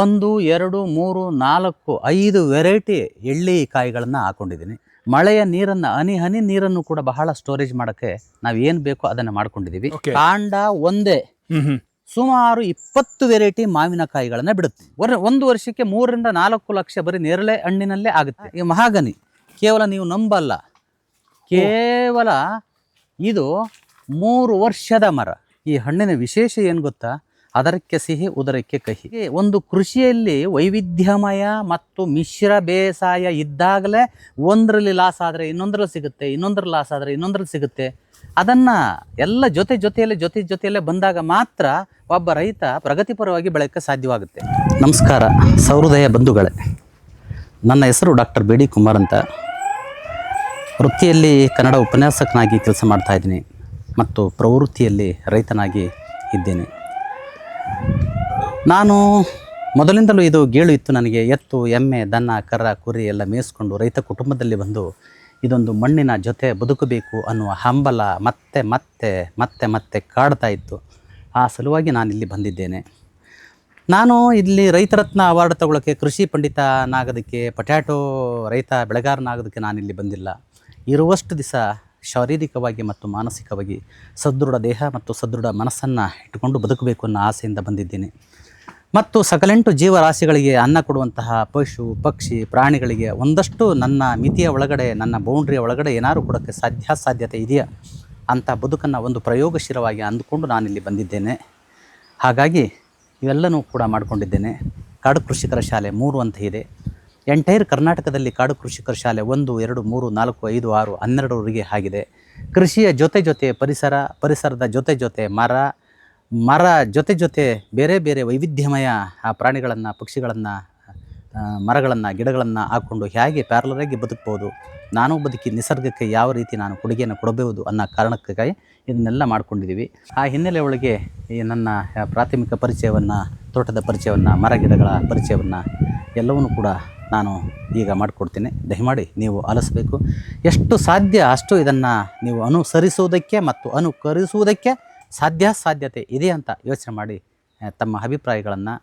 ಒಂದು ಎರಡು ಮೂರು ನಾಲ್ಕು ಐದು ವೆರೈಟಿ ಎಳ್ಳಿ ಕಾಯಿಗಳನ್ನು ಹಾಕೊಂಡಿದ್ದೀನಿ. ಮಳೆಯ ನೀರನ್ನು ಹನಿ ಹನಿ ನೀರನ್ನು ಕೂಡ ಬಹಳ ಸ್ಟೋರೇಜ್ ಮಾಡೋಕ್ಕೆ ನಾವು ಏನು ಬೇಕೋ ಅದನ್ನು ಮಾಡ್ಕೊಂಡಿದ್ದೀವಿ ಕಾಂಡ ಒಂದೇ. ಸುಮಾರು ಇಪ್ಪತ್ತು ವೆರೈಟಿ ಮಾವಿನಕಾಯಿಗಳನ್ನು ಬಿಡುತ್ತೆ. ಒಂದು ವರ್ಷಕ್ಕೆ ಮೂರರಿಂದ ನಾಲ್ಕು ಲಕ್ಷ ಬರೀ ನೇರಳೆ ಹಣ್ಣಿನಲ್ಲೇ ಆಗುತ್ತೆ. ಈ ಮಹಾಗನಿ ಕೇವಲ ನೀವು ನಂಬಲ್ಲ. ಕೇವಲ ಇದು ಮೂರು ವರ್ಷದ ಮರ. ಈ ಹಣ್ಣಿನ ವಿಶೇಷ ಏನು ಗೊತ್ತಾ? ಅದರಕ್ಕೆ ಸಿಹಿ, ಉದರಕ್ಕೆ ಕಹಿ. ಒಂದು ಕೃಷಿಯಲ್ಲಿ ವೈವಿಧ್ಯಮಯ ಮತ್ತು ಮಿಶ್ರ ಬೇಸಾಯ ಇದ್ದಾಗಲೇ ಒಂದರಲ್ಲಿ ಲಾಸ್ ಆದರೆ ಇನ್ನೊಂದರಲ್ಲಿ ಸಿಗುತ್ತೆ, ಇನ್ನೊಂದರಲ್ಲಿ ಲಾಸ್ ಆದರೆ ಇನ್ನೊಂದರಲ್ಲಿ ಸಿಗುತ್ತೆ. ಅದನ್ನು ಎಲ್ಲ ಜೊತೆ ಜೊತೆಯಲ್ಲೇ ಜೊತೆ ಜೊತೆಯಲ್ಲೇ ಬಂದಾಗ ಮಾತ್ರ ಒಬ್ಬ ರೈತ ಪ್ರಗತಿಪರವಾಗಿ ಬೆಳೆಯೋಕ್ಕೆ ಸಾಧ್ಯವಾಗುತ್ತೆ. ನಮಸ್ಕಾರ, ಸೌಹೃದಯ ಬಂಧುಗಳೇ. ನನ್ನ ಹೆಸರು ಡಾಕ್ಟರ್ ಬಿ ಡಿ ಕುಮಾರ್ ಅಂತ. ವೃತ್ತಿಯಲ್ಲಿ ಕನ್ನಡ ಉಪನ್ಯಾಸಕನಾಗಿ ಕೆಲಸ ಮಾಡ್ತಾ ಇದ್ದೀನಿ ಮತ್ತು ಪ್ರವೃತ್ತಿಯಲ್ಲಿ ರೈತನಾಗಿ ಇದ್ದೇನೆ. ನಾನು ಮೊದಲಿಂದಲೂ ಇದು ಗೇಳು ಇತ್ತು ನನಗೆ. ಎತ್ತು, ಎಮ್ಮೆ, ದನ ಕರ ಕುರಿ ಎಲ್ಲ ಮೇಯಿಸ್ಕೊಂಡು ರೈತ ಕುಟುಂಬದಲ್ಲಿ ಬಂದು ಇದೊಂದು ಮಣ್ಣಿನ ಜೊತೆ ಬದುಕಬೇಕು ಅನ್ನುವ ಹಂಬಲ ಮತ್ತೆ ಮತ್ತೆ ಮತ್ತೆ ಮತ್ತೆ ಕಾಡ್ತಾ ಇತ್ತು. ಆ ಸಲುವಾಗಿ ನಾನು ಇಲ್ಲಿ ಬಂದಿದ್ದೇನೆ. ನಾನು ಇಲ್ಲಿ ರೈತರತ್ನ ಅವಾರ್ಡ್ ತಗೊಳ್ಳೋಕ್ಕೆ ಕೃಷಿ ಪಂಡಿತನಾಗೋದಕ್ಕೆ, ಪಟ್ಯಾಟೋ ರೈತ ಬೆಳೆಗಾರನಾಗೋದಕ್ಕೆ ನಾನಿಲ್ಲಿ ಬಂದಿಲ್ಲ. ಇರುವಷ್ಟು ದಿವಸ ಶಾರೀರಿಕವಾಗಿ ಮತ್ತು ಮಾನಸಿಕವಾಗಿ ಸದೃಢ ದೇಹ ಮತ್ತು ಸದೃಢ ಮನಸ್ಸನ್ನು ಇಟ್ಟುಕೊಂಡು ಬದುಕಬೇಕು ಅನ್ನೋ ಆಸೆಯಿಂದ ಬಂದಿದ್ದೀನಿ. ಮತ್ತು ಸಕಲೆಂಟು ಜೀವರಾಶಿಗಳಿಗೆ ಅನ್ನ ಕೊಡುವಂತಹ ಪಶು, ಪಕ್ಷಿ, ಪ್ರಾಣಿಗಳಿಗೆ ಒಂದಷ್ಟು ನನ್ನ ಮಿತಿಯ ಒಳಗಡೆ, ನನ್ನ ಬೌಂಡ್ರಿಯ ಒಳಗಡೆ ಏನಾದರೂ ಕೊಡೋಕ್ಕೆ ಸಾಧ್ಯ, ಸಾಧ್ಯತೆ ಇದೆಯಾ ಅಂತ ಬದುಕನ್ನು ಒಂದು ಪ್ರಯೋಗಶೀಲವಾಗಿ ಅಂದುಕೊಂಡು ನಾನಿಲ್ಲಿ ಬಂದಿದ್ದೇನೆ. ಹಾಗಾಗಿ ಇವೆಲ್ಲನೂ ಕೂಡ ಮಾಡಿಕೊಂಡಿದ್ದೇನೆ. ಕಾಡು ಕೃಷಿಕರ ಶಾಲೆ ಮೂರು ಅಂತ ಇದೆ. ಎಂಟೈರ್ ಕರ್ನಾಟಕದಲ್ಲಿ ಕಾಡು ಕೃಷಿಕರ ಶಾಲೆ ಒಂದು, ಎರಡು, ಮೂರು, ನಾಲ್ಕು, ಐದು, ಆರು ಹನ್ನೆರಡವರೆಗೆ ಆಗಿದೆ. ಕೃಷಿಯ ಜೊತೆ ಜೊತೆ ಪರಿಸರ, ಪರಿಸರದ ಜೊತೆ ಜೊತೆ ಮರ ಮರ ಜೊತೆ ಜೊತೆ ಬೇರೆ ಬೇರೆ ವೈವಿಧ್ಯಮಯ, ಆ ಪ್ರಾಣಿಗಳನ್ನು, ಪಕ್ಷಿಗಳನ್ನು ಮರಗಳನ್ನು, ಗಿಡಗಳನ್ನು ಹಾಕ್ಕೊಂಡು ಹೇಗೆ ಪ್ಯಾರಲರಾಗಿ ಬದುಕ್ಬೋದು? ನಾನು ಬದುಕಿ ನಿಸರ್ಗಕ್ಕೆ ಯಾವ ರೀತಿ ನಾನು ಕೊಡುಗೆಯನ್ನು ಕೊಡಬಹುದು ಅನ್ನೋ ಕಾರಣಕ್ಕಾಗಿ ಇದನ್ನೆಲ್ಲ ಮಾಡ್ಕೊಂಡಿದ್ದೀವಿ. ಆ ಹಿನ್ನೆಲೆ ಒಳಗೆ ಈ ನನ್ನ ಪ್ರಾಥಮಿಕ ಪರಿಚಯವನ್ನು, ತೋಟದ ಪರಿಚಯವನ್ನು, ಮರ ಗಿಡಗಳ ಪರಿಚಯವನ್ನು ಎಲ್ಲವನ್ನೂ ಕೂಡ ನಾನು ಈಗ ಮಾಡಿಕೊಡ್ತೀನಿ. ದಯಮಾಡಿ ನೀವು ಆಲಿಸಬೇಕು. ಎಷ್ಟು ಸಾಧ್ಯ ಅಷ್ಟು ಇದನ್ನು ನೀವು ಅನುಸರಿಸುವುದಕ್ಕೆ ಮತ್ತು ಅನುಕರಿಸುವುದಕ್ಕೆ ಸಾಧ್ಯ ಸಾಧ್ಯತೆ ಇದೆ ಅಂತ ಯೋಚನೆ ಮಾಡಿ ತಮ್ಮ ಅಭಿಪ್ರಾಯಗಳನ್ನು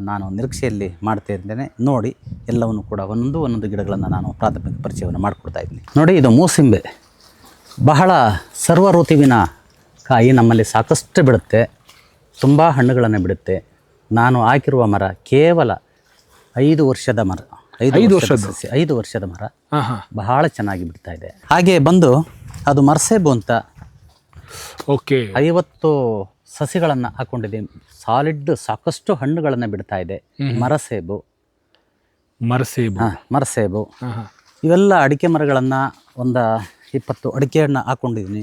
ನಾನು ನಿರೀಕ್ಷೆಯಲ್ಲಿ ಮಾಡ್ತಾ ಇದ್ದೇನೆ. ನೋಡಿ ಎಲ್ಲವನ್ನು ಕೂಡ ಒಂದೊಂದು ಒಂದೊಂದು ಗಿಡಗಳನ್ನು ನಾನು ಪ್ರಾಥಮಿಕ ಪರಿಚಯವನ್ನು ಮಾಡಿಕೊಡ್ತಾ ಇದ್ದೀನಿ. ನೋಡಿ ಇದು ಮೂಸಿಂಬೆ. ಬಹಳ ಸರ್ವ ಋತುವಿನ ಕಾಯಿ ನಮ್ಮಲ್ಲಿ ಸಾಕಷ್ಟು ಬಿಡುತ್ತೆ. ತುಂಬ ಹಣ್ಣುಗಳನ್ನು ಬಿಡುತ್ತೆ. ನಾನು ಹಾಕಿರುವ ಮರ ಕೇವಲ ಐದು ವರ್ಷದ ಮರ. ಐದು ವರ್ಷದ ಸಸ್ಯ ಐದು ವರ್ಷದ ಮರ. ಬಹಳ ಚೆನ್ನಾಗಿ ಬಿಡ್ತಾ ಇದೆ. ಹಾಗೆ ಬಂದು ಅದು ಮರ್ಸೇಬು ಅಂತ ಓಕೆ. ಐವತ್ತು ಸಸಿಗಳನ್ನು ಹಾಕೊಂಡಿದ್ದೀನಿ. ಸಾಲಿಡ್ ಸಾಕಷ್ಟು ಹಣ್ಣುಗಳನ್ನು ಬಿಡ್ತಾ ಇದೆ. ಮರಸೇಬು. ಮರಸೇಬು. ಹಾಂ ಮರಸೇಬು. ಇವೆಲ್ಲ ಅಡಿಕೆ ಮರಗಳನ್ನು ಒಂದು ಇಪ್ಪತ್ತು ಅಡಿಕೆಯನ್ನು ಹಾಕ್ಕೊಂಡಿದ್ದೀನಿ ಹಾಕೊಂಡಿದ್ದೀನಿ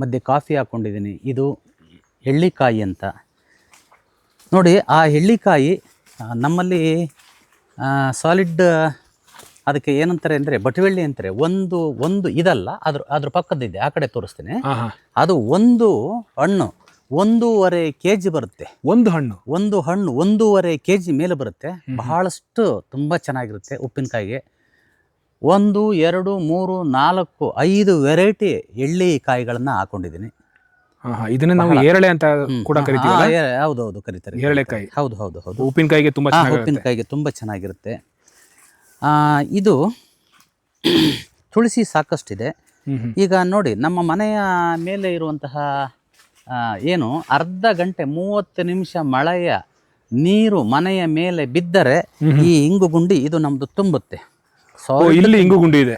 ಮಧ್ಯೆ ಕಾಫಿ ಹಾಕ್ಕೊಂಡಿದ್ದೀನಿ ಇದು ಎಳ್ಳಿಕಾಯಿ ಅಂತ. ನೋಡಿ ಆ ಎಳ್ಳಿಕಾಯಿ ನಮ್ಮಲ್ಲಿ ಸಾಲಿಡ್ ಅದಕ್ಕೆ ಏನಂತಾರೆ ಅಂದರೆ ಬಟವೆಳ್ಳಿ ಅಂತಾರೆ ಒಂದು ಒಂದು ಇದಲ್ಲ ಅದ್ರ ಅದ್ರ ಪಕ್ಕದಿದೆ ಆ ಕಡೆ ತೋರಿಸ್ತೇನೆ. ಅದು ಒಂದು ಹಣ್ಣು ಒಂದೂವರೆ ಕೆ ಜಿ ಬರುತ್ತೆ. ಒಂದು ಹಣ್ಣು. ಒಂದು ಹಣ್ಣು ಒಂದೂವರೆ ಕೆ ಜಿ ಮೇಲೆ ಬರುತ್ತೆ. ಬಹಳಷ್ಟು ತುಂಬ ಚೆನ್ನಾಗಿರುತ್ತೆ ಉಪ್ಪಿನಕಾಯಿಗೆ. ಒಂದು ಎರಡು ಮೂರು ನಾಲ್ಕು ಐದು ವೆರೈಟಿ ಎಳ್ಳಿ ಕಾಯಿಗಳನ್ನು ಹಾಕೊಂಡಿದ್ದೀನಿ. ಇದನ್ನ ನಾವು ಏರಳೆ ಅಂತ ಕೂಡ ಕರಿತೀವಿ ಹೌದು ಹೌದು ಕರೀತಾರೆ ಏರಳೆಕಾಯಿ ಹೌದು ಹೌದು ಹೌದು. ಉಪ್ಪಿನಕಾಯಿಗೆ ತುಂಬಾ ಉಪ್ಪಿನಕಾಯಿಗೆ ತುಂಬ ಚೆನ್ನಾಗಿರುತ್ತೆ. ಇದು ತುಳಸಿ ಸಾಕಷ್ಟಿದೆ. ಈಗ ನೋಡಿ ನಮ್ಮ ಮನೆಯ ಮೇಲೆ ಇರುವಂತಹ ಏನು ಅರ್ಧ ಗಂಟೆ ಮೂವತ್ತು ನಿಮಿಷ ಮಳೆಯ ನೀರು ಮನೆಯ ಮೇಲೆ ಬಿದ್ದರೆ ಈ ಇಂಗು ಗುಂಡಿ ಇದು ನಮ್ದು ತುಂಬುತ್ತೆ. ಸೊ ಇಲ್ಲಿ ಇಂಗು ಗುಂಡಿ ಇದೆ.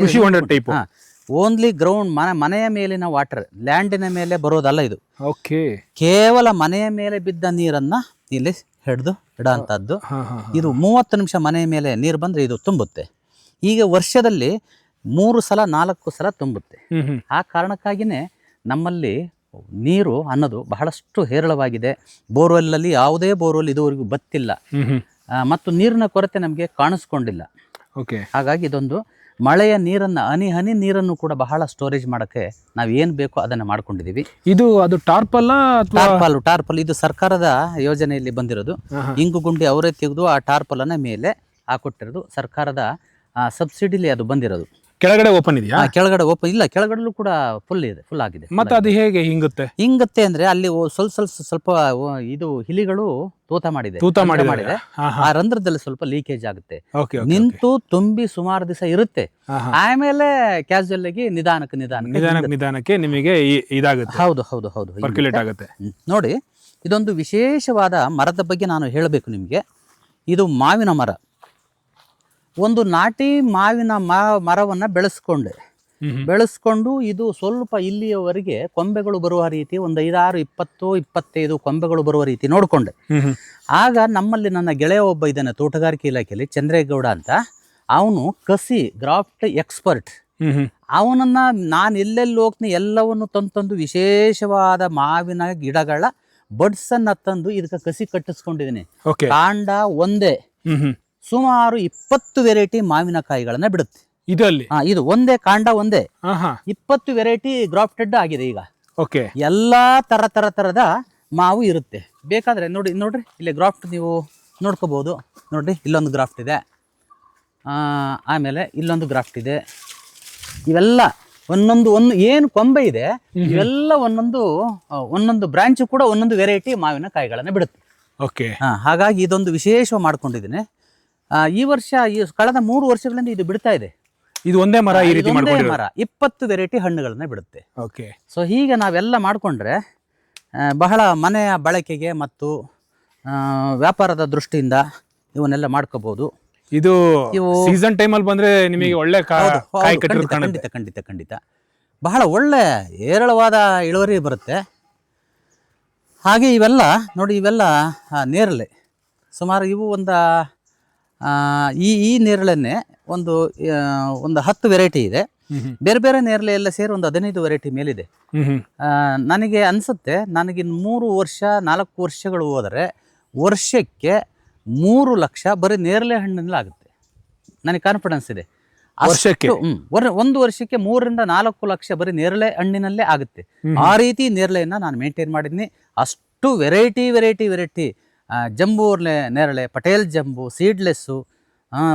ಕೃಷಿ ಹೊಂಡ ಟೈಪ್. ಓನ್ಲಿ ಗ್ರೌಂಡ್ ಮನೆ ಮನೆಯ ಮೇಲಿನ ವಾಟರ್ ಲ್ಯಾಂಡಿನ ಮೇಲೆ ಬರೋದಲ್ಲ ಇದು. ಓಕೆ ಕೇವಲ ಮನೆಯ ಮೇಲೆ ಬಿದ್ದ ನೀರನ್ನ ಇಲ್ಲಿ ಹಿಡಿದು ಇಡೋಂಥದ್ದು ಇದು ಮೂವತ್ತು ನಿಮಿಷ ಮನೆಯ ಮೇಲೆ ನೀರು ಬಂದರೆ ಇದು ತುಂಬುತ್ತೆ. ಈಗ ವರ್ಷದಲ್ಲಿ ಮೂರು ಸಲ ನಾಲ್ಕು ಸಲ ತುಂಬುತ್ತೆ. ಆ ಕಾರಣಕ್ಕಾಗಿಯೇ ನಮ್ಮಲ್ಲಿ ನೀರು ಅನ್ನೋದು ಬಹಳಷ್ಟು ಹೇರಳವಾಗಿದೆ. ಬೋರ್ವೆಲ್ಲಲ್ಲಿ ಯಾವುದೇ ಬೋರ್ವೆಲ್ ಇದುವರೆಗೂ ಬತ್ತಿಲ್ಲ. ಮತ್ತು ನೀರಿನ ಕೊರತೆ ನಮಗೆ ಕಾಣಿಸ್ಕೊಂಡಿಲ್ಲ. ಓಕೆ ಹಾಗಾಗಿ ಇದೊಂದು ಮಳೆಯ ನೀರನ್ನು ಹನಿ ಹನಿ ನೀರನ್ನು ಕೂಡ ಬಹಳ ಸ್ಟೋರೇಜ್ ಮಾಡೋಕ್ಕೆ ನಾವು ಏನು ಬೇಕೋ ಅದನ್ನು ಮಾಡ್ಕೊಂಡಿದ್ದೀವಿ ಇದು ಅದು ಟಾರ್ಪಲ್ಲ ಟಾರ್ಪಲ್ ಟಾರ್ಪಲ್ ಇದು ಸರ್ಕಾರದ ಯೋಜನೆಯಲ್ಲಿ ಬಂದಿರೋದು. ಇಂಗು ಗುಂಡಿ ಅವರೇ ತೆಗೆದು ಆ ಟಾರ್ಪಲನ್ನ ಮೇಲೆ ಹಾಕೊಟ್ಟಿರೋದು. ಸರ್ಕಾರದ ಸಬ್ಸಿಡಿಲಿ ಅದು ಬಂದಿರೋದು. ಕೆಳಗಡೆ ಓಪನ್ ಇದೆಯಾ? ಕೆಳಗಡೆ ಓಪನ್ ಇಲ್ಲ ಕೆಳಗಡೆಲೂ ಕೂಡ ಫುಲ್ ಇದೆ ಫುಲ್ ಆಗಿದೆ ಮತ್ತೆ ಅದು ಹೇಗೆ ಹಿಂಗುತ್ತೆ? ಹಿಂಗತ್ತೆ ಅಂದ್ರೆ ಅಲ್ಲಿ ಸ್ವಲ್ಪ ಸ್ವಲ್ಪ ಸ್ವಲ್ಪ ಇದು ಹಿಲಿಗಳು ತೂತ ಮಾಡಿದೆ ತೂತ ಮಾಡಿ ಮಾಡಿದೆ. ಆ ರಂಧ್ರದಲ್ಲಿ ಸ್ವಲ್ಪ ಲೀಕೇಜ್ ಆಗುತ್ತೆ. ನಿಂತು ತುಂಬಿ ಸುಮಾರು ದಿವಸ ಇರುತ್ತೆ. ಆಮೇಲೆ ಕ್ಯಾಶುವಲ್ ಆಗಿ ನಿಧಾನಕ್ಕೆ ನಿಧಾನಕ್ಕೆ ನಿಧಾನಕ್ಕೆ ನಿಧಾನಕ್ಕೆ ನಿಮಗೆ ಇದಾಗುತ್ತೆ. ಹೌದು ಹೌದು ಹೌದು ಸರ್ಕ್ಯುಲೇಟ್ ಆಗುತ್ತೆ. ನೋಡಿ ಇದೊಂದು ವಿಶೇಷವಾದ ಮರದ ಬಗ್ಗೆ ನಾನು ಹೇಳಬೇಕು ನಿಮಗೆ. ಇದು ಮಾವಿನ ಮರ. ಒಂದು ನಾಟಿ ಮಾವಿನ ಮರವನ್ನ ಬೆಳೆಸ್ಕೊಂಡೆ. ಬೆಳೆಸ್ಕೊಂಡು ಇದು ಸ್ವಲ್ಪ ಇಲ್ಲಿಯವರೆಗೆ ಕೊಂಬೆಗಳು ಬರುವ ರೀತಿ ಒಂದು ಐದಾರು ಇಪ್ಪತ್ತು ಇಪ್ಪತ್ತೈದು ಕೊಂಬೆಗಳು ಬರುವ ರೀತಿ ನೋಡಿಕೊಂಡೆ. ಆಗ ನಮ್ಮಲ್ಲಿ ನನ್ನ ಗೆಳೆಯ ಒಬ್ಬ ಇದ್ದಾನೆ ತೋಟಗಾರಿಕೆ ಇಲಾಖೆಯಲ್ಲಿ ಚಂದ್ರೇಗೌಡ ಅಂತ ಅವನು ಕಸಿ ಗ್ರಾಫ್ಟ್ ಎಕ್ಸ್ಪರ್ಟ್. ಅವನನ್ನ ನಾನು ಎಲ್ಲೆಲ್ಲಿ ಹೋಗ್ತೀನಿ ಎಲ್ಲವನ್ನು ತಂದು ತಂದು ವಿಶೇಷವಾದ ಮಾವಿನ ಗಿಡಗಳ ಬಡ್ಸನ್ನ ತಂದು ಇದಕ್ಕೆ ಕಸಿ ಕಟ್ಟಿಸ್ಕೊಂಡಿದ್ದೀನಿ ಕಾಂಡ ಒಂದೇ. ಸುಮಾರು ಇಪ್ಪತ್ತು ವೆರೈಟಿ ಮಾವಿನಕಾಯಿಗಳನ್ನ ಬಿಡುತ್ತೆ. ಇದರಲ್ಲಿ? ಹಾ ಇದು ಒಂದೇ ಕಾಂಡ ಒಂದೇ. ಇಪ್ಪತ್ತು ವೆರೈಟಿ ಗ್ರಾಫ್ಟೆಡ್ ಆಗಿದೆ ಈಗ. ಓಕೆ. ಎಲ್ಲಾ ತರ ತರ ತರದ ಮಾವು ಇರುತ್ತೆ. ಬೇಕಾದ್ರೆ ನೋಡಿ ನೋಡ್ರಿ ಇಲ್ಲಿ ಗ್ರಾಫ್ಟ್ ನೀವು ನೋಡ್ಕೋಬಹುದು ನೋಡ್ರಿ ಇಲ್ಲೊಂದು ಗ್ರಾಫ್ಟ್ ಇದೆ. ಆಮೇಲೆ ಇಲ್ಲೊಂದು ಗ್ರಾಫ್ಟ್ ಇದೆ. ಇವೆಲ್ಲ ಒಂದೊಂದು ಒಂದು ಏನು ಕೊಂಬೆ ಇದೆ ಇವೆಲ್ಲ ಒಂದೊಂದು ಒಂದೊಂದು ಬ್ರಾಂಚ್ ಕೂಡ ಒಂದೊಂದು ವೆರೈಟಿ ಮಾವಿನ ಕಾಯಿಗಳನ್ನ ಬಿಡುತ್ತೆ. ಓಕೆ. ಹಾಗಾಗಿ ಇದೊಂದು ವಿಶೇಷ ಮಾಡ್ಕೊಂಡಿದ್ದೀನಿ. ಈ ವರ್ಷ ಈ ಕಳೆದ ಮೂರು ವರ್ಷಗಳಿಂದ ಇದು ಬಿಡ್ತಾ ಇದೆ. ಇದು ಒಂದೇ ಮರ ಈ ರೀತಿ ಒಂದೇ ಮರ. ಇಪ್ಪತ್ತು ವೆರೈಟಿ ಹಣ್ಣುಗಳನ್ನ ಬಿಡುತ್ತೆ. ಓಕೆ. ಸೊ ಹೀಗೆ ನಾವೆಲ್ಲ ಮಾಡಿಕೊಂಡ್ರೆ ಬಹಳ ಮನೆಯ ಬಳಕೆಗೆ ಮತ್ತು ವ್ಯಾಪಾರದ ದೃಷ್ಟಿಯಿಂದ ಇವನ್ನೆಲ್ಲ ಮಾಡ್ಕೋಬಹುದು. ಇದು ಇವು- ಸೀಸನ್ ಟೈಮ್ ಅಲ್ಲಿ ಬಂದ್ರೆ ನಿಮಗೆ ಒಳ್ಳೆ ಖಂಡಿತ ಖಂಡಿತ ಖಂಡಿತ ಬಹಳ ಒಳ್ಳೆ ಏರಳವಾದ ಇಳುವರಿ ಬರುತ್ತೆ. ಹಾಗೆ ಇವೆಲ್ಲ ನೋಡಿ ಇವೆಲ್ಲ ನೇರಲೆ ನೇರಳೆ. ಸುಮಾರು ಇವು ಒಂದು ಈ ಈ ನೇರಳೆನೆ ಒಂದು ಒಂದು ಹತ್ತು ವೆರೈಟಿ ಇದೆ. ಬೇರೆ ಬೇರೆ ನೇರಳೆ ಎಲ್ಲ ಸೇರಿ ಒಂದು ಹದಿನೈದು ವೆರೈಟಿ ಮೇಲಿದೆ. ನನಗೆ ಅನಿಸುತ್ತೆ ನನಗಿನ್ ಮೂರು ವರ್ಷ ನಾಲ್ಕು ವರ್ಷಗಳು ಹೋದರೆ ವರ್ಷಕ್ಕೆ ಮೂರು ಲಕ್ಷ ಬರೀ ನೇರಳೆ ಹಣ್ಣಿನಲ್ಲಿ ಆಗುತ್ತೆ. ನನಗೆ ಕಾನ್ಫಿಡೆನ್ಸ್ ಇದೆ. ವರ್ಷಕ್ಕೆ? ಒಂದು ವರ್ಷಕ್ಕೆ ಮೂರರಿಂದ ನಾಲ್ಕು ಲಕ್ಷ ಬರೀ ನೇರಳೆ ಹಣ್ಣಿನಲ್ಲೇ ಆಗುತ್ತೆ. ಆ ರೀತಿ ನೇರಳೆಯನ್ನು ನಾನು ಮೇಂಟೈನ್ ಮಾಡಿದ್ದೀನಿ. ಅಷ್ಟು ವೆರೈಟಿ ವೆರೈಟಿ ವೆರೈಟಿ ಜಂಬೂ ನೆ- ನೇರಳೆ ಪಟೇಲ್ ಜಂಬು ಸೀಡ್ಲೆಸ್ಸು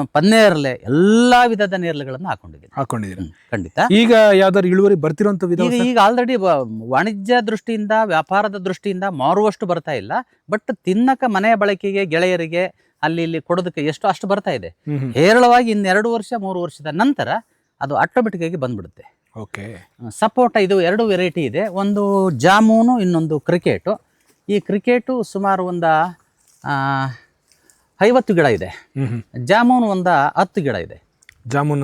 ಪನ್ನೇರ್ಲೆ ಎಲ್ಲ ವಿಧದ ನೇರಳೆಗಳನ್ನು ಹಾಕೊಂಡಿದ್ದೀನಿ. ಹಾಕೊಂಡಿದ್ದೀನಿ ಖಂಡಿತ. ಈಗ ಯಾವ್ದಾದ್ರು ಇಳುವರಿ ಬರ್ತಿರೋಂಥ ವಿಧ ಈಗ ಈಗ ಆಲ್ರೆಡಿ ವಾಣಿಜ್ಯ ದೃಷ್ಟಿಯಿಂದ ವ್ಯಾಪಾರದ ದೃಷ್ಟಿಯಿಂದ ಮಾರುವಷ್ಟು ಬರ್ತಾ ಇಲ್ಲ. ಬಟ್ ತಿನ್ನಕ ಮನೆಯ ಬಳಕೆಗೆ ಗೆಳೆಯರಿಗೆ ಅಲ್ಲಿ ಇಲ್ಲಿ ಕೊಡೋದಕ್ಕೆ ಎಷ್ಟು ಅಷ್ಟು ಬರ್ತಾ ಇದೆ. ಹೇರಳವಾಗಿ ಇನ್ನೆರಡು ವರ್ಷ ಮೂರು ವರ್ಷದ ನಂತರ ಅದು ಆಟೋಮೆಟಿಕ್ ಆಗಿ ಬಂದ್ಬಿಡುತ್ತೆ. ಓಕೆ. ಸಪೋಟ ಇದು ಎರಡು ವೆರೈಟಿ ಇದೆ. ಒಂದು ಜಾಮೂನು ಇನ್ನೊಂದು ಕ್ರಿಕೆಟು ಈ ಕ್ರಿಕೆಟು ಸುಮಾರು ಒಂದು ಐವತ್ತು ಗಿಡ ಇದೆ. ಜಾಮೂನು ಒಂದು ಹತ್ತು ಗಿಡ ಇದೆ. ಜಾಮೂನ್.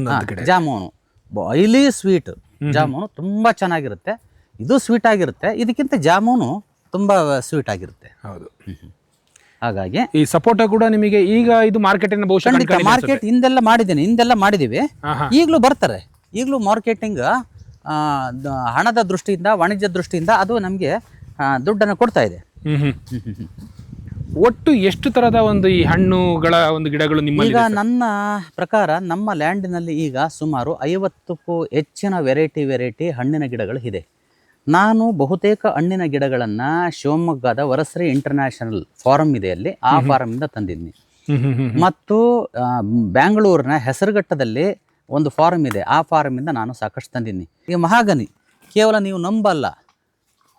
ಜಾಮೂನು ಬೈಲಿ ಸ್ವೀಟ್ ಜಾಮೂನು ತುಂಬಾ ಚೆನ್ನಾಗಿರುತ್ತೆ. ಇದು ಸ್ವೀಟ್ ಆಗಿರುತ್ತೆ. ಇದಕ್ಕಿಂತ ಜಾಮೂನು ತುಂಬಾ ಸ್ವೀಟ್ ಆಗಿರುತ್ತೆ. ಹೌದು. ಹಾಗಾಗಿ ಈ ಸಪೋಟ ಕೂಡ ನಿಮಗೆ ಈಗ ಇದು ಮಾರ್ಕೆಟ್ ಬಹುಶಃ ಖಂಡಿತ ಕಣ್ಕಾಣಿಲ್ಲ ಮಾರ್ಕೆಟ್ ಹಿಂದೆಲ್ಲ ಮಾಡಿದ್ದೀನಿ. ಹಿಂದೆಲ್ಲ ಮಾಡಿದ್ದೀವಿ. ಈಗಲೂ ಬರ್ತಾರೆ. ಈಗಲೂ ಮಾರ್ಕೆಟಿಂಗ್ ಹಣದ ದೃಷ್ಟಿಯಿಂದ ವಾಣಿಜ್ಯ ದೃಷ್ಟಿಯಿಂದ ಅದು ನಮಗೆ ದುಡ್ಡನ್ನು ಕೊಡ್ತಾ ಇದೆ. ಒಟ್ಟು ಎಷ್ಟು ತರದ ಒಂದು ಈ ಹಣ್ಣುಗಳ ಒಂದು ಗಿಡಗಳು ನಿಮ್ಮಲ್ಲಿ ಈಗ ನನ್ನ ಪ್ರಕಾರ ನಮ್ಮ ಲ್ಯಾಂಡಿನಲ್ಲಿ ಈಗ ಸುಮಾರು ಐವತ್ತಕ್ಕೂ ಹೆಚ್ಚಿನ ವೆರೈಟಿ ವೆರೈಟಿ ಹಣ್ಣಿನ ಗಿಡಗಳು ಇದೆ. ನಾನು ಬಹುತೇಕ ಹಣ್ಣಿನ ಗಿಡಗಳನ್ನು ಶಿವಮೊಗ್ಗದ ವರಸ್ರಿ ಇಂಟರ್ನ್ಯಾಷನಲ್ ಫಾರಂ ಇದೆ ಅಲ್ಲಿ ಆ ಫಾರಮಿಂದ ತಂದಿದ್ದೀನಿ ಹ್ಮ್ ಹ್ಮ್ ಹ್ಮ್. ಮತ್ತು ಆ, ಬ್ಯಾಂಗ್ಳೂರಿನ ಹೆಸರುಘಟ್ಟದಲ್ಲಿ ಒಂದು ಫಾರಮ್ ಇದೆ ಆ ಫಾರಮಿಂದ ನಾನು ಸಾಕಷ್ಟು ತಂದಿದ್ದೀನಿ ಈಗ ಮಹಾಗನಿ ಕೇವಲ ನೀವು ನಂಬಲ್ಲ.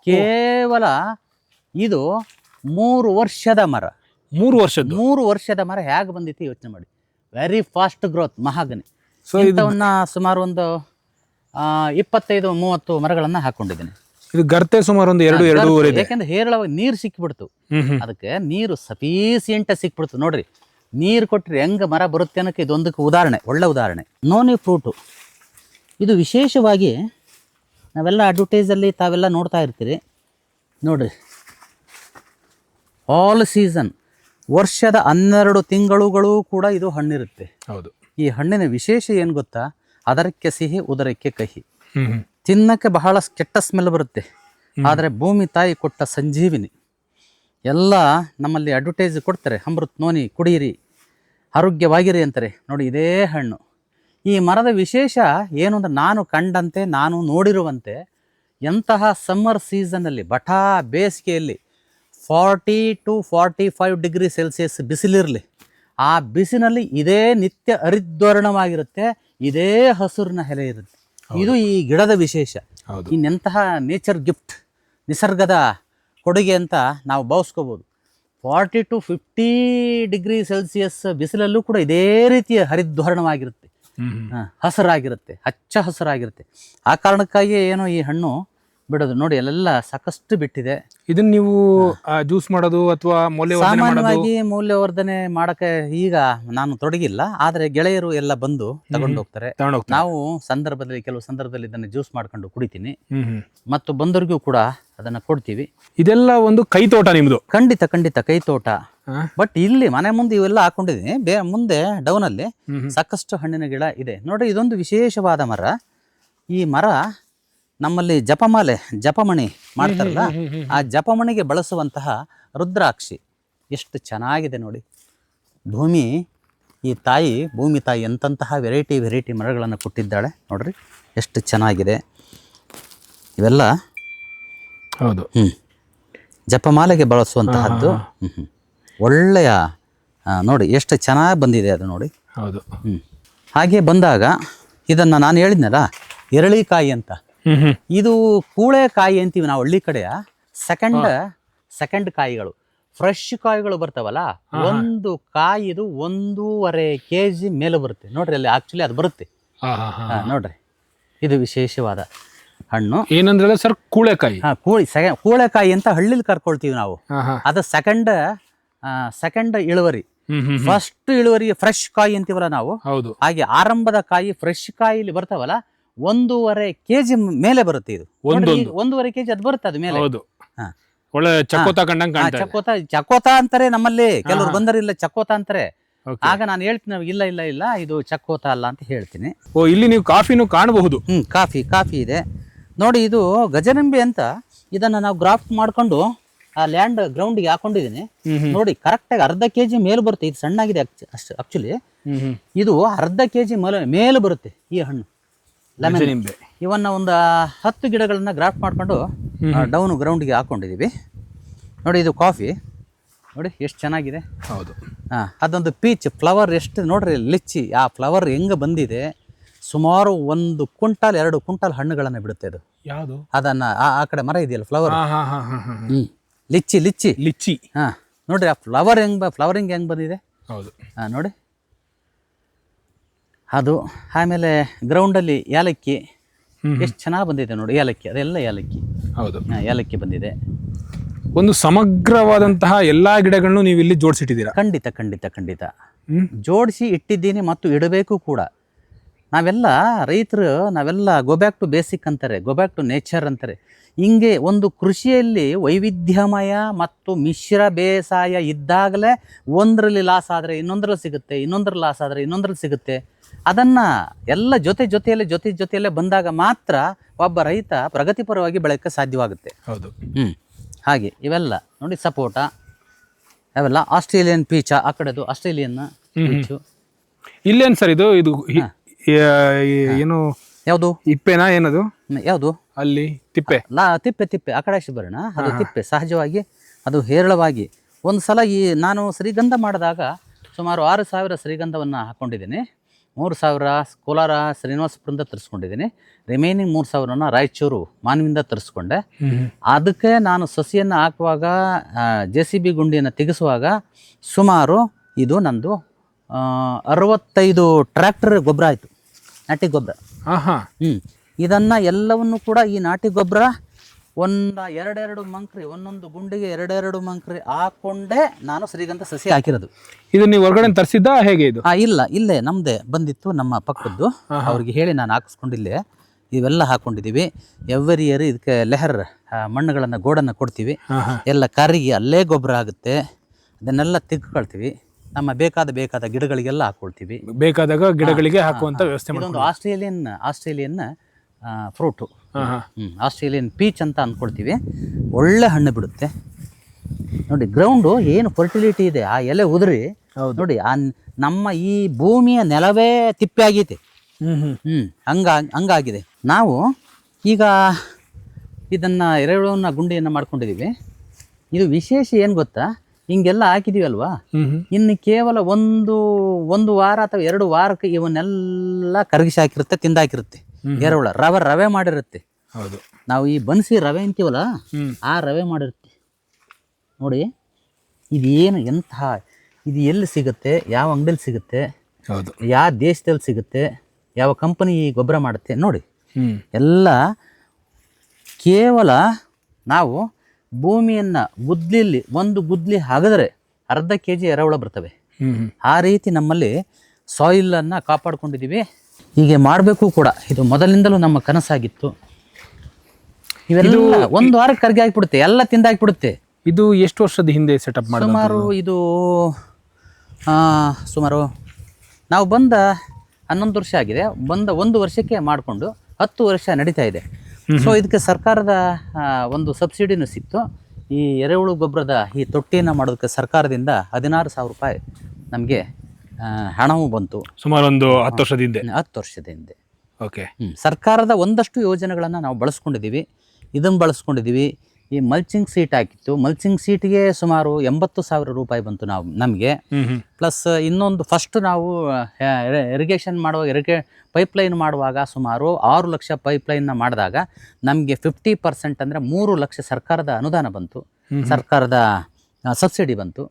ಕೇವಲ ಇದು ಮೂರು ವರ್ಷದ ಮರ. ಮೂರು ವರ್ಷದ ಮೂರು ವರ್ಷದ ಮರ ಹೇಗೆ ಬಂದಿತ್ತು ಯೋಚನೆ ಮಾಡಿ. Very fast growth mahogany so ಇದನ್ನ ಸುಮಾರು ಒಂದು ಇಪ್ಪತ್ತೈದು ಮೂವತ್ತು ಮರಗಳನ್ನು ಹಾಕೊಂಡಿದ್ದೀನಿ. ಇದು ಗರ್ತೆ ಸುಮಾರು ಒಂದು ಎರಡು ಎರಡು ಯಾಕಂದ್ರೆ ಯಾಕೆಂದ್ರೆ ಹೇರಳವಾಗಿ ನೀರು ಸಿಕ್ಕಿಬಿಡ್ತು ಹ್ಮ್ ಅದಕ್ಕೆ ನೀರು ಸಫೀಸಿಯೆಂಟ ಸಿಕ್ಬಿಡ್ತು. ನೋಡ್ರಿ ನೀರು ಕೊಟ್ಟರೆ ಹೆಂಗೆ ಮರ ಬರುತ್ತೆ ಅನ್ನೋಕ್ಕೆ ಇದೊಂದಕ್ಕೆ ಉದಾಹರಣೆ ಒಳ್ಳೆ ಉದಾಹರಣೆ. ನೋನಿ ಫ್ರೂಟು ಇದು ವಿಶೇಷವಾಗಿ ನಾವೆಲ್ಲ ಅಡ್ವರ್ಟೈಸಲ್ಲಿ ತಾವೆಲ್ಲ ನೋಡ್ತಾ ಇರ್ತೀರಿ. ನೋಡ್ರಿ ಆಲ್ ಸೀಸನ್ ವರ್ಷದ ಹನ್ನೆರಡು ತಿಂಗಳುಗಳು ಕೂಡ ಇದು ಹಣ್ಣಿರುತ್ತೆ. ಹೌದು. ಈ ಹಣ್ಣಿನ ವಿಶೇಷ ಏನು ಗೊತ್ತಾ? ಅದರಕ್ಕೆ ಸಿಹಿ ಉದರಕ್ಕೆ ಕಹಿ. ತಿನ್ನಕ್ಕೆ ಬಹಳ ಕೆಟ್ಟ ಸ್ಮೆಲ್ ಬರುತ್ತೆ. ಆದರೆ ಭೂಮಿ ತಾಯಿ ಕೊಟ್ಟ ಸಂಜೀವಿನಿ. ಎಲ್ಲ ನಮ್ಮಲ್ಲಿ ಅಡ್ವರ್ಟೈಸ್ ಕೊಡ್ತಾರೆ. ಅಮೃತ್ ನೋನಿ ಕುಡಿಯಿರಿ ಆರೋಗ್ಯವಾಗಿರಿ ಅಂತಾರೆ. ನೋಡಿ ಇದೇ ಹಣ್ಣು. ಈ ಮರದ ವಿಶೇಷ ಏನು ಅಂದ್ರೆ ನಾನು ಕಂಡಂತೆ ನಾನು ನೋಡಿರುವಂತೆ ಎಂತಹ ಸಮ್ಮರ್ ಸೀಸನಲ್ಲಿ ಬಟಾ ಬೇಸಿಗೆಯಲ್ಲಿ forty to forty five degree Celsius ಬಿಸಿಲಿರಲಿ ಆ ಬಿಸಿನಲ್ಲಿ ಇದೇ ನಿತ್ಯ ಹರಿದ್ವರ್ಣವಾಗಿರುತ್ತೆ ಇದೇ ಹಸುರಿನ ಎಲೆ ಇರುತ್ತೆ. ಇದು ಈ ಗಿಡದ ವಿಶೇಷ. ಇನ್ನೆಂತಹ ನೇಚರ್ ಗಿಫ್ಟ್ ನಿಸರ್ಗದ ಕೊಡುಗೆ ಅಂತ ನಾವು ಭಾವಿಸ್ಕೋಬೋದು. Forty to fifty degree Celsius ಬಿಸಿಲಲ್ಲೂ ಕೂಡ ಇದೇ ರೀತಿಯ ಹರಿದ್ವರ್ಣವಾಗಿರುತ್ತೆ. ಹಸಿರಾಗಿರುತ್ತೆ ಹಚ್ಚ ಹಸಿರಾಗಿರುತ್ತೆ. ಆ ಕಾರಣಕ್ಕಾಗಿ ಏನೋ ಈ ಹಣ್ಣು ಬಿಡೋದು. ನೋಡಿ ಅಲ್ಲೆಲ್ಲ ಸಾಕಷ್ಟು ಬಿಟ್ಟಿದೆ. ಇದನ್ನ ನೀವು ಜ್ಯೂಸ್ ಮಾಡೋದು ಅಥವಾ ಮೌಲ್ಯವರ್ಧನೆ ಮಾಡೋದು? ಸಾಮಾನ್ಯವಾಗಿ ಮೌಲ್ಯವರ್ಧನೆ ಮಾಡಕ್ಕೆ ಈಗ ನಾನು ತೊಡಗಿಲ್ಲ. ಆದ್ರೆ ಗೆಳೆಯರು ಎಲ್ಲ ಬಂದು ತಗೊಂಡು ಹೋಗ್ತಾರೆ ತಗೊಂಡು ಹೋಗ್ತಾರೆ. ನಾವು ಸಂದರ್ಭದಲ್ಲಿ ಕೆಲವು ಸಂದರ್ಭದಲ್ಲಿ ಇದನ್ನ ಜ್ಯೂಸ್ ಮಾಡ್ಕೊಂಡು ಕುಡಿತೀನಿ. ಹ್ಮ್ ಹ್ಮ್. ಮತ್ತು ಬಂದವ್ರಿಗೂ ಕೂಡ ಅದನ್ನ ಕೊಡ್ತೀವಿ. ಇದೆಲ್ಲ ಒಂದು ಕೈ ತೋಟ ನಿಮ್ದು? ಖಂಡಿತ ಖಂಡಿತ ಕೈ ತೋಟ? ಬಟ್ ಇಲ್ಲಿ ಮನೆ ಮುಂದೆ ಇವೆಲ್ಲ ಹಾಕೊಂಡಿದ್ದೀನಿ. ಬೇ ಮುಂದೆ ಡೌನಲ್ಲಿ ಅಲ್ಲಿ. ಸಾಕಷ್ಟು ಹಣ್ಣಿನ ಗಿಡ ಇದೆ. ನೋಡಿ ಇದೊಂದು ವಿಶೇಷವಾದ ಮರ. ಈ ಮರ ನಮ್ಮಲ್ಲಿ ಜಪಮಾಲೆ ಜಪಮಣಿ ಮಾಡ್ತಾರಲ್ಲ ಆ ಜಪಮಣಿಗೆ ಬಳಸುವಂತಹ ರುದ್ರಾಕ್ಷಿ ಎಷ್ಟು ಚೆನ್ನಾಗಿದೆ ನೋಡಿ. ಭೂಮಿ ಈ ತಾಯಿ ಭೂಮಿ ತಾಯಿ ಎಂತಹ ವೆರೈಟಿ ವೆರೈಟಿ ಮರಗಳನ್ನು ಕೊಟ್ಟಿದ್ದಾಳೆ ನೋಡ್ರಿ ಎಷ್ಟು ಚೆನ್ನಾಗಿದೆ. ಇವೆಲ್ಲ ಹೌದು. ಹ್ಞೂ ಜಪಮಾಲೆಗೆ ಬಳಸುವಂತಹದ್ದು. ಹ್ಞೂ. ಒಳ್ಳೆಯ ನೋಡಿ ಎಷ್ಟು ಚೆನ್ನಾಗಿ ಬಂದಿದೆ ಅದು ನೋಡಿ. ಹೌದು. ಹ್ಞೂ ಹಾಗೆ ಬಂದಾಗ ಇದನ್ನು ನಾನು ಹೇಳಿದ್ನಲ್ಲ ಎರಳಿಕಾಯಿ ಅಂತ. ಇದು ಕೂಳೆಕಾಯಿ ಅಂತೀವಿ ನಾವು ಹಳ್ಳಿ ಕಡೆಯ. ಸೆಕೆಂಡ್ ಸೆಕೆಂಡ್ ಕಾಯಿಗಳು. ಫ್ರೆಶ್ ಕಾಯಿಗಳು ಬರ್ತಾವಲ್ಲ ಒಂದು ಕಾಯಿದು ಒಂದೂವರೆ ಕೆ ಜಿ ಮೇಲೆ ಬರುತ್ತೆ. ನೋಡ್ರಿ ಅಲ್ಲಿ ಆಕ್ಚುಲಿ ಅದು ಬರುತ್ತೆ. ಹಾ ನೋಡ್ರಿ. ಇದು ವಿಶೇಷವಾದ ಹಣ್ಣು. ಏನಂದ್ರೆ ಸರ್ ಕೂಳೆಕಾಯಿ ಹಾ ಕೂಳಿ ಸೆ ಕೂಳೆಕಾಯಿ ಅಂತ ಹಳ್ಳಿಲಿ ಕರ್ಕೊಳ್ತೀವಿ ನಾವು. ಹಾ ಹಾ. ಅದು ಸೆಕೆಂಡ್ ಸೆಕೆಂಡ್ ಇಳುವರಿ. ಹ್ಮ್ ಹ್ಮ್ ಫಸ್ಟ್ ಇಳುವರಿ ಫ್ರೆಶ್ ಕಾಯಿ ಅಂತೀವಲ್ಲ ನಾವು. ಹೌದು. ಹಾಗೆ ಆರಂಭದ ಕಾಯಿ ಫ್ರೆಶ್ ಕಾಯಿಲಿ ಬರ್ತಾವಲ್ಲ ಒಂದೂವರೆ ಕೆಜಿ ಮೇಲೆ ಬರುತ್ತೆ ಇದು. ಈಗ ಒಂದೂವರೆ ಕೆಜಿ ಅದು ಬರುತ್ತೆ ಅದು ಮೇಲೆ. ಹೌದು. ಹಾ. ಒಳ್ಳೆ ಚಕೋತ ಕಂಡಂಗ್ ಆ, ಕಾಣ್ತಾ ಇದೆ. ಚಕೋತ ಚಕೋತ ಅಂತಾರೆ ನಮ್ಮಲ್ಲಿ. ಕೆಲವರು ಬಂದರಿಲ್ಲ ಚಕೋತ ಅಂತಾರೆ. Okay. ಆಗ ನಾನು ಹೇಳ್ತೀನಿ ಅವ್ರಿಗೆ, ಇಲ್ಲ ಇಲ್ಲ ಇಲ್ಲ ಇದು ಚಕೋತ ಅಲ್ಲ ಅಂತ ಹೇಳ್ತೀನಿ. ಓ ಇಲ್ಲಿ ನೀವು ಕಾಫಿನೂ ಕಾಣಬಹುದು. ಹ್ಮ್ ಕಾಫಿ ಕಾಫಿ ಇದೆ. ನೋಡಿ ಇದು ಗಜನಿಂಬೆ ಅಂತ ಇದನ್ನ ನಾವು ಗ್ರಾಫ್ಟ್ ಮಾಡ್ಕೊಂಡು ಆ ಲ್ಯಾಂಡ್ ಗ್ರೌಂಡ್ಗೆ ಹಾಕೊಂಡಿದ್ದೀನಿ. ನೋಡಿ ಕರೆಕ್ಟಾಗಿ ಅರ್ಧ ಕೆ ಜಿ ಮೇಲೆ ಬರುತ್ತೆ. ಇದು ಸಣ್ಣಾಗಿದೆ ಅಷ್ಟು ಆಕ್ಚುಲಿ ಇದು ಅರ್ಧ ಕೆ ಜಿ ಮೇಲೆ ಮೇಲೆ ಬರುತ್ತೆ ಈ ಹಣ್ಣು. ಲೆಮನ್ ನಿಂಬೆ ಇವನ್ನ ಒಂದು ಹತ್ತು ಗಿಡಗಳನ್ನ ಗ್ರಾಫ್ಟ್ ಮಾಡ್ಕೊಂಡು ಡೌನ್ ಗ್ರೌಂಡ್ಗೆ ಹಾಕೊಂಡಿದ್ದೀವಿ ನೋಡಿ ಇದು ಕಾಫಿ. ನೋಡಿ ಎಷ್ಟು ಚೆನ್ನಾಗಿದೆ. ಹೌದು. ಹಾಂ ಅದೊಂದು ಪೀಚ್ ಫ್ಲವರ್ ಎಷ್ಟು ನೋಡ್ರಿ ಲಿಚ್ಚಿ. ಆ ಫ್ಲವರ್ ಹೆಂಗೆ ಬಂದಿದೆ ಸುಮಾರು ಒಂದು ಕ್ವಿಂಟಾಲ್ ಎರಡು ಕ್ವಿಂಟಾಲ್ ಹಣ್ಣುಗಳನ್ನು ಬಿಡುತ್ತೆ ಅದು ಯಾವುದು? ಅದನ್ನು ಆ ಕಡೆ ಮರ ಇದೆಯಲ್ಲ ಫ್ಲವರ್? ಹ್ಞೂ ಲಿಚ್ಚಿ ಲಿಚ್ಚಿ. ಲಿಚ್ಚಿ. ಹಾಂ. ನೋಡ್ರಿ ಆ ಫ್ಲವರ್ ಹೆಂಗೆ ಫ್ಲವರಿಂಗ್ ಹೆಂಗೆ ಬಂದಿದೆ? ಹೌದು. ಹಾಂ ನೋಡಿ. ಅದು ಆಮೇಲೆ ಗ್ರೌಂಡಲ್ಲಿ ಏಲಕ್ಕಿ ಎಷ್ಟು ಚೆನ್ನಾಗಿ ಬಂದಿದೆ ನೋಡಿ ಏಲಕ್ಕಿ ಅದೆಲ್ಲ ಏಲಕ್ಕಿ ಹೌದು. ಏಲಕ್ಕಿ ಬಂದಿದೆ. ಒಂದು ಸಮಗ್ರವಾದಂತಹ ಎಲ್ಲಾ ಗಿಡಗಳನ್ನು ನೀವು ಇಲ್ಲಿ ಜೋಡಿಸಿಟ್ಟಿದ್ದೀರಾ? ಖಂಡಿತ ಖಂಡಿತ ಖಂಡಿತ. ಜೋಡಿಸಿ ಇಟ್ಟಿದ್ದೀನಿ ಮತ್ತು ಇಡಬೇಕು ಕೂಡ. ನಾವೆಲ್ಲ ರೈತರು ನಾವೆಲ್ಲ ಗೋ ಬ್ಯಾಕ್ ಟು ಬೇಸಿಕ್ ಅಂತಾರೆ ಗೋ ಬ್ಯಾಕ್ ಟು ನೇಚರ್ ಅಂತಾರೆ. ಹಿಂಗೆ ಒಂದು ಕೃಷಿಯಲ್ಲಿ ವೈವಿಧ್ಯಮಯ ಮತ್ತು ಮಿಶ್ರ ಬೇಸಾಯ ಇದ್ದಾಗಲೇ ಒಂದರಲ್ಲಿ ಲಾಸ್ ಆದರೆ ಇನ್ನೊಂದರಲ್ಲಿ ಸಿಗುತ್ತೆ ಇನ್ನೊಂದರಲ್ಲಿ ಲಾಸ್ ಆದರೆ ಇನ್ನೊಂದರಲ್ಲಿ ಸಿಗುತ್ತೆ. ಅದನ್ನು ಎಲ್ಲ ಜೊತೆ ಜೊತೆಯಲ್ಲೇ ಜೊತೆ ಜೊತೆಯಲ್ಲೇ ಬಂದಾಗ ಮಾತ್ರ ಒಬ್ಬ ರೈತ ಪ್ರಗತಿಪರವಾಗಿ ಬೆಳೆಯೋಕ್ಕೆ ಸಾಧ್ಯವಾಗುತ್ತೆ. ಹೌದು. ಹ್ಞೂ ಹಾಗೆ ಇವೆಲ್ಲ ನೋಡಿ ಸಪೋಟ. ಅವೆಲ್ಲ ಆಸ್ಟ್ರೇಲಿಯನ್ ಪೀಚ ಆ ಕಡೆದು ಆಸ್ಟ್ರೇಲಿಯನ್ ಪೀಚು. ಇಲ್ಲೇನ್ ಸರ್ ಇದು? ಇದು ಹಿ- ಏ- ಏ- ಏನು? ಯಾವುದು? ಇಪ್ಪೆನಾ ಏನದು? ಯಾವುದು? ಅಲ್ಲಿ ತಿಪ್ಪೆ. ಲಾ ತಿಪ್ಪೆ ತಿಪ್ಪೆ. ಆ ಕಡೆ ಬರೋಣ. ಅದು ತಿಪ್ಪೆ. ಸಹಜವಾಗಿ ಅದು ಹೇರಳವಾಗಿ. ಒಂದು ಸಲ ಈ ನಾನು ಶ್ರೀಗಂಧ ಮಾಡಿದಾಗ ಸುಮಾರು ಆರು ಸಾವಿರ ಶ್ರೀಗಂಧವನ್ನು ಹಾಕ್ಕೊಂಡಿದ್ದೀನಿ ಮೂರು ಸಾವಿರ ಕೋಲಾರ ಶ್ರೀನಿವಾಸಪುರದಿಂದ ತರಿಸ್ಕೊಂಡಿದ್ದೀನಿ. ರಿಮೈನಿಂಗ್ ಮೂರು ಸಾವಿರನ ರಾಯಚೂರು ಮಾನವಿಂದ ತರಿಸ್ಕೊಂಡೆ. ಅದಕ್ಕೆ ನಾನು ಸಸಿಯನ್ನು ಹಾಕುವಾಗ ಜೆ ಸಿ ಬಿ ಗುಂಡಿಯನ್ನು ತೆಗೆಸುವಾಗ ಸುಮಾರು ಇದು ನಂದು ಅರವತ್ತೈದು ಟ್ರ್ಯಾಕ್ಟರ್ ಗೊಬ್ಬರ ಆಯಿತು. ನಾಟಿ ಗೊಬ್ಬರ. ಹಾಂ ಹಾ ಹ್ಞೂ ಇದನ್ನು ಎಲ್ಲವನ್ನು ಕೂಡ ಈ ನಾಟಿ ಗೊಬ್ಬರ ಒಂದು ಎರಡೆರಡು ಮಂಕ್ರಿ ಒಂದೊಂದು ಗುಂಡಿಗೆ ಎರಡೆರಡು ಮಂಕ್ರಿ ಹಾಕ್ಕೊಂಡೇ ನಾನು ಶ್ರೀಗಂಧ ಸಸಿ ಹಾಕಿರೋದು. ಇದು ನೀವು ಹೊರಗಡೆ ತರಿಸಿದ್ದ ಹೇಗೆ ಇದು? ಆ ಇಲ್ಲ ಇಲ್ಲೇ ನಮ್ಮದೇ ಬಂದಿತ್ತು ನಮ್ಮ ಪಕ್ಕದ್ದು. ಅವ್ರಿಗೆ ಹೇಳಿ ನಾನು ಹಾಕಿಸ್ಕೊಂಡಿಲ್ಲೇ ಇವೆಲ್ಲ ಹಾಕೊಂಡಿದ್ದೀವಿ. ಎವ್ರಿ ಇಯರ್ ಇದಕ್ಕೆ ಲೆಹರ್ ಮಣ್ಣುಗಳನ್ನು ಗೋಡನ್ನು ಕೊಡ್ತೀವಿ. ಎಲ್ಲ ಕರಿಗೆ ಅಲ್ಲೇ ಗೊಬ್ಬರ ಆಗುತ್ತೆ. ಅದನ್ನೆಲ್ಲ ತೆಗ್ಕೊಳ್ತೀವಿ ನಮ್ಮ ಬೇಕಾದ ಬೇಕಾದ ಗಿಡಗಳಿಗೆಲ್ಲ ಹಾಕ್ಕೊಳ್ತೀವಿ ಬೇಕಾದಾಗ ಗಿಡಗಳಿಗೆ ಹಾಕುವಂತ ವ್ಯವಸ್ಥೆ ಮಾಡಿ ಇದೊಂದು ಆಸ್ಟ್ರೇಲಿಯನ್ ಆಸ್ಟ್ರೇಲಿಯನ್ ಫ್ರೂಟು. ಹ್ಞೂ ಆಸ್ಟ್ರೇಲಿಯನ್ ಪೀಚ್ ಅಂತ ಅಂದ್ಕೊಳ್ತೀವಿ ಒಳ್ಳೆ ಹಣ್ಣು ಬಿಡುತ್ತೆ. ನೋಡಿ ಗ್ರೌಂಡು ಏನು ಫರ್ಟಿಲಿಟಿ ಇದೆ. ಆ ಎಲೆ ಉದುರಿ. ನೋಡಿ ಆ ನಮ್ಮ ಈ ಭೂಮಿಯ ನೆಲವೇ ತಿಪ್ಪೆ ಆಗೈತೆ ಹ್ಞೂ ಹಂಗ ಹಂಗಾಗಿದೆ. ನಾವು ಈಗ ಇದನ್ನು ಎರೆಹುಳವನ್ನು ಗುಂಡಿಯನ್ನು ಮಾಡ್ಕೊಂಡಿದ್ದೀವಿ ಇದು ವಿಶೇಷ ಏನು ಗೊತ್ತಾ? ಹಿಂಗೆಲ್ಲ ಹಾಕಿದೀವಲ್ವಾ? ಇನ್ನು ಕೇವಲ ಒಂದು ಒಂದು ವಾರ ಅಥವಾ ಎರಡು ವಾರಕ್ಕೆ ಇವನ್ನೆಲ್ಲ ಕರಗಿಸಿ ಹಾಕಿರುತ್ತೆ ತಿಂದಾಕಿರುತ್ತೆ. ಎರವಳ ರವೆ ರವೆ ಮಾಡಿರುತ್ತೆ. ಹೌದು. ನಾವು ಈ ಬನ್ಸಿ ರವೆ ಅಂತೀವಲ್ಲ ಆ ರವೆ ಮಾಡಿರುತ್ತೆ. ನೋಡಿ ಇದೇನು ಎಂತಹ ಇದು ಎಲ್ಲಿ ಸಿಗುತ್ತೆ ಯಾವ ಅಂಗಡಿಯಲ್ಲಿ ಸಿಗುತ್ತೆ ಹೌದು. ಯಾವ ದೇಶದಲ್ಲಿ ಸಿಗುತ್ತೆ ಯಾವ ಕಂಪನಿ ಗೊಬ್ಬರ ಮಾಡುತ್ತೆ ನೋಡಿ. ಎಲ್ಲ ಕೇವಲ ನಾವು ಭೂಮಿಯನ್ನು ಗುದ್ಲಿಲಿ ಒಂದು ಗುದ್ಲಿ ಹಾಕಿದ್ರೆ ಅರ್ಧ ಕೆ ಜಿ ಎರವಳ ಬರ್ತವೆ ಆ ರೀತಿ ನಮ್ಮಲ್ಲಿ ಸಾಯಿಲನ್ನು ಕಾಪಾಡ್ಕೊಂಡಿದ್ದೀವಿ ಹೀಗೆ ಮಾಡಬೇಕು ಕೂಡ. ಇದು ಮೊದಲಿಂದಲೂ ನಮ್ಮ ಕನಸಾಗಿತ್ತು. ಇವೆಲ್ಲ ಒಂದು ವಾರಕ್ಕೆ ಕರ್ಗೆ ಆಗಿಬಿಡುತ್ತೆ ಎಲ್ಲ ತಿಂದಾಕ್ಬಿಡುತ್ತೆ ಇದು ಎಷ್ಟು ವರ್ಷದ ಹಿಂದೆ ಸೆಟಪ್ ಮಾಡಿ ಸುಮಾರು ಇದು ಸುಮಾರು ನಾವು ಬಂದ ಹನ್ನೊಂದು ವರ್ಷ ಆಗಿದೆ. ಬಂದ ಒಂದು ವರ್ಷಕ್ಕೆ ಮಾಡಿಕೊಂಡು ಹತ್ತು ವರ್ಷ ನಡೀತಾ ಇದೆ. ಸೊ ಇದಕ್ಕೆ ಸರ್ಕಾರದ ಒಂದು ಸಬ್ಸಿಡಿನೂ ಸಿಕ್ತು. ಈ ಎರೆಹುಳು ಗೊಬ್ಬರದ ಈ ತೊಟ್ಟಿಯನ್ನು ಮಾಡೋದಕ್ಕೆ ಸರ್ಕಾರದಿಂದ ಹದಿನಾರು ಸಾವಿರ ರೂಪಾಯಿ ನಮಗೆ ಹಣವೂ ಬಂತು. ಸುಮಾರು ಒಂದು ಹತ್ತು ವರ್ಷದ ಹಿಂದೆ. ಹತ್ತು ವರ್ಷದ ಹಿಂದೆ. ಓಕೆ. ಸರ್ಕಾರದ ಒಂದಷ್ಟು ಯೋಜನೆಗಳನ್ನು ನಾವು ಬಳಸ್ಕೊಂಡಿದ್ದೀವಿ. ಇದನ್ನು ಬಳಸ್ಕೊಂಡಿದ್ದೀವಿ. ಈ ಮಲ್ಚಿಂಗ್ ಸೀಟ್ ಹಾಕಿತ್ತು. ಮಲ್ಚಿಂಗ್ ಸೀಟ್ಗೆ ಸುಮಾರು ಎಂಬತ್ತು ಸಾವಿರ ರೂಪಾಯಿ ಬಂತು ನಾವು ನಮಗೆ. ಪ್ಲಸ್ ಇನ್ನೊಂದು ಫಸ್ಟ್ ನಾವು ಇರಿಗೇಷನ್ ಮಾಡುವಾಗ ಇರಿಗೇ ಪೈಪ್ಲೈನ್ ಮಾಡುವಾಗ ಸುಮಾರು ಆರು ಲಕ್ಷ ಪೈಪ್ಲೈನ್ನ ಮಾಡಿದಾಗ ನಮಗೆ ಫಿಫ್ಟಿ ಪರ್ಸೆಂಟ್ ಅಂದರೆ ಮೂರು ಲಕ್ಷ ಸರ್ಕಾರದ ಅನುದಾನ ಬಂತು. ಸರ್ಕಾರದ ಸಬ್ಸಿಡಿ ಬಂತು.